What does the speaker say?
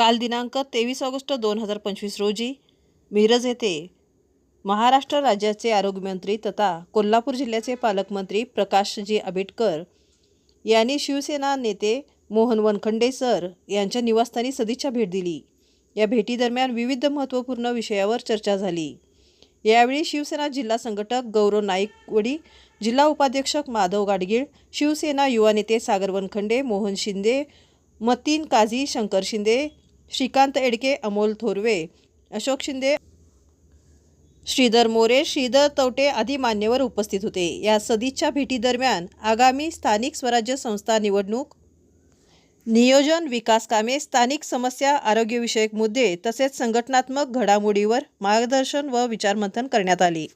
काल दिनांक तेवीस ऑगस्ट दोन हजार पंचवीस रोजी मिरज येथे महाराष्ट्र राज्याचे आरोग्यमंत्री तथा कोल्हापूर जिल्ह्याचे पालकमंत्री प्रकाशजी आंबेडकर यांनी शिवसेना नेते मोहन वनखंडे सर यांच्या निवासस्थानी सदिच्छा भेट दिली. या भेटीदरम्यान विविध महत्त्वपूर्ण विषयावर चर्चा झाली. यावेळी शिवसेना जिल्हा संघटक गौरव नाईकवडी जिल्हा उपाध्यक्ष माधव गाडगीळ शिवसेना युवा नेते सागर वनखंडे मोहन शिंदे मतीन काझी शंकर शिंदे श्रीकांत एडके अमोल थोरवे अशोक शिंदे श्रीधर मोरे श्रीधर तवटे आदी मान्यवर उपस्थित होते. या सदिच्छा भेटीदरम्यान आगामी स्थानिक स्वराज्य संस्था निवडणूक नियोजन विकास कामे स्थानिक समस्या आरोग्यविषयक मुद्दे तसेच संघटनात्मक घडामोडीवर मार्गदर्शन व विचारमंथन करण्यात आले.